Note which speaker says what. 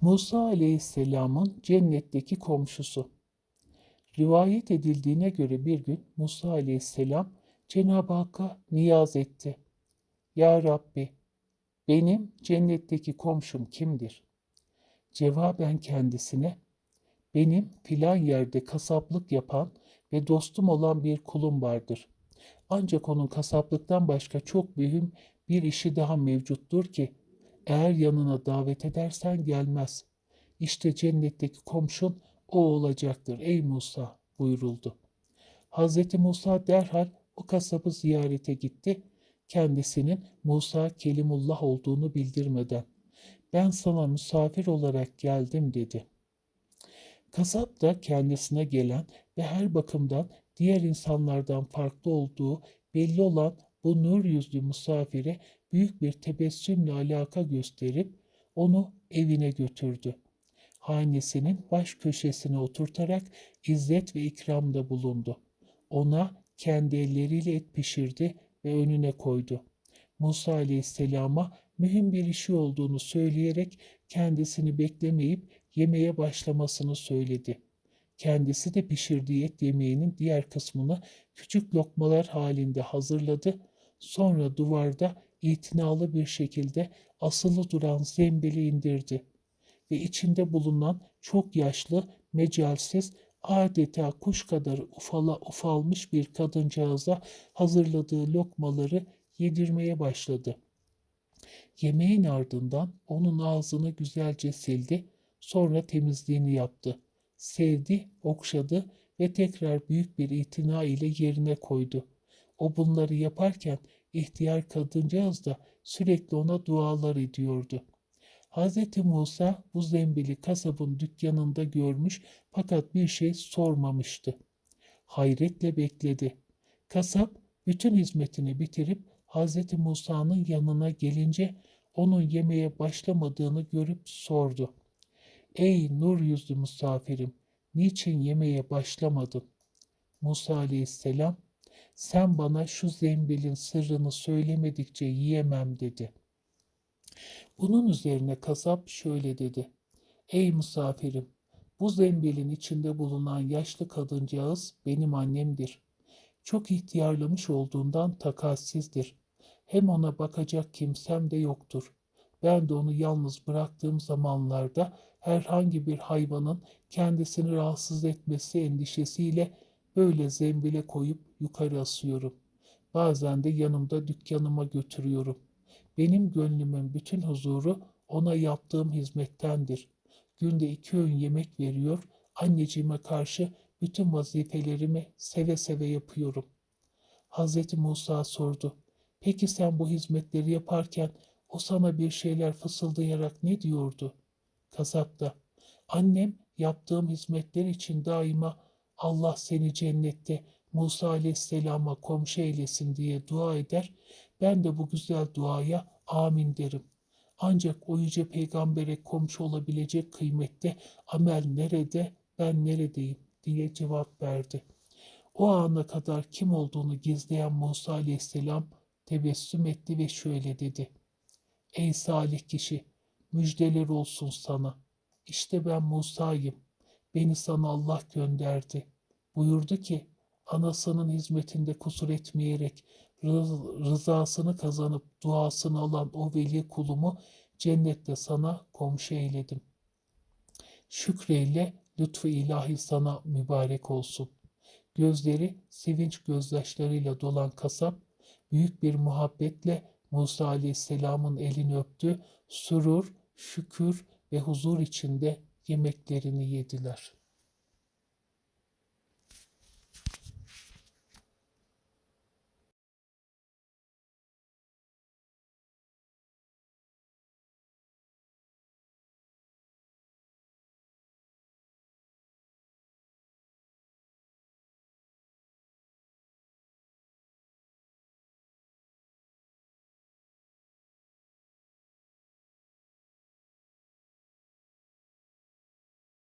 Speaker 1: Musa aleyhisselamın cennetteki komşusu. Rivayet edildiğine göre bir gün Musa aleyhisselam Cenab-ı Hakk'a niyaz etti. Ya Rabbi, benim cennetteki komşum kimdir? Cevaben kendisine, benim filan yerde kasaplık yapan ve dostum olan bir kulum vardır. Ancak onun kasaplıktan başka çok mühim bir işi daha mevcuttur ki eğer yanına davet edersen gelmez. İşte cennetteki komşun o olacaktır ey Musa buyuruldu. Hazreti Musa derhal o kasabı ziyarete gitti. Kendisinin Musa Kelimullah olduğunu bildirmeden ben sana misafir olarak geldim dedi. Kasap da kendisine gelen ve her bakımdan diğer insanlardan farklı olduğu belli olan bu nur yüzlü misafire büyük bir tebessümle alaka gösterip onu evine götürdü. Hanesinin baş köşesine oturtarak izzet ve ikramda bulundu. Ona kendi elleriyle et pişirdi ve önüne koydu. Musa aleyhisselama mühim bir işi olduğunu söyleyerek kendisini beklemeyip yemeye başlamasını söyledi. Kendisi de pişirdiği et yemeğinin diğer kısmını küçük lokmalar halinde hazırladı. Sonra duvarda itinalı bir şekilde asılı duran zembili indirdi ve içinde bulunan çok yaşlı, mecalsiz, adeta kuş kadar ufala ufalmış bir kadıncağıza hazırladığı lokmaları yedirmeye başladı. Yemeğin ardından onun ağzını güzelce sildi, sonra temizliğini yaptı. Sevdi, okşadı ve tekrar büyük bir itina ile yerine koydu. O bunları yaparken ihtiyar kadıncağız da sürekli ona dualar ediyordu. Hz. Musa bu zembili kasabın dükkanında görmüş fakat bir şey sormamıştı. Hayretle bekledi. Kasap bütün hizmetini bitirip Hz. Musa'nın yanına gelince onun yemeğe başlamadığını görüp sordu. Ey nur yüzlü misafirim, niçin yemeğe başlamadın? Musa aleyhisselam, sen bana şu zembilin sırrını söylemedikçe yiyemem dedi. Bunun üzerine kasap şöyle dedi. Ey misafirim, bu zembilin içinde bulunan yaşlı kadıncağız benim annemdir. Çok ihtiyarlamış olduğundan takatsizdir. Hem ona bakacak kimsem de yoktur. Ben de onu yalnız bıraktığım zamanlarda herhangi bir hayvanın kendisini rahatsız etmesi endişesiyle böyle zembile koyup yukarı asıyorum. Bazen de yanımda dükkanıma götürüyorum. Benim gönlümün bütün huzuru ona yaptığım hizmettendir. Günde iki öğün yemek veriyor, anneciğime karşı bütün vazifelerimi seve seve yapıyorum. Hz. Musa sordu. Peki sen bu hizmetleri yaparken o sana bir şeyler fısıldayarak ne diyordu? Kasap da, annem yaptığım hizmetler için daima Allah seni cennette Musa aleyhisselama komşu eylesin diye dua eder. Ben de bu güzel duaya amin derim. Ancak o yüce peygambere komşu olabilecek kıymette amel nerede, ben neredeyim diye cevap verdi. O ana kadar kim olduğunu gizleyen Musa aleyhisselam tebessüm etti ve şöyle dedi. Ey salih kişi, müjdeler olsun sana. İşte ben Musa'yım. Beni sana Allah gönderdi. Buyurdu ki, anasının hizmetinde kusur etmeyerek rızasını kazanıp duasını alan o veli kulumu cennette sana komşu eyledim. Şükreyle lütfu ilahi sana mübarek olsun. Gözleri sevinç gözyaşlarıyla dolan kasap büyük bir muhabbetle Musa Aleyhisselam'ın elini öptü, sürur, şükür ve huzur içinde yemeklerini yediler.''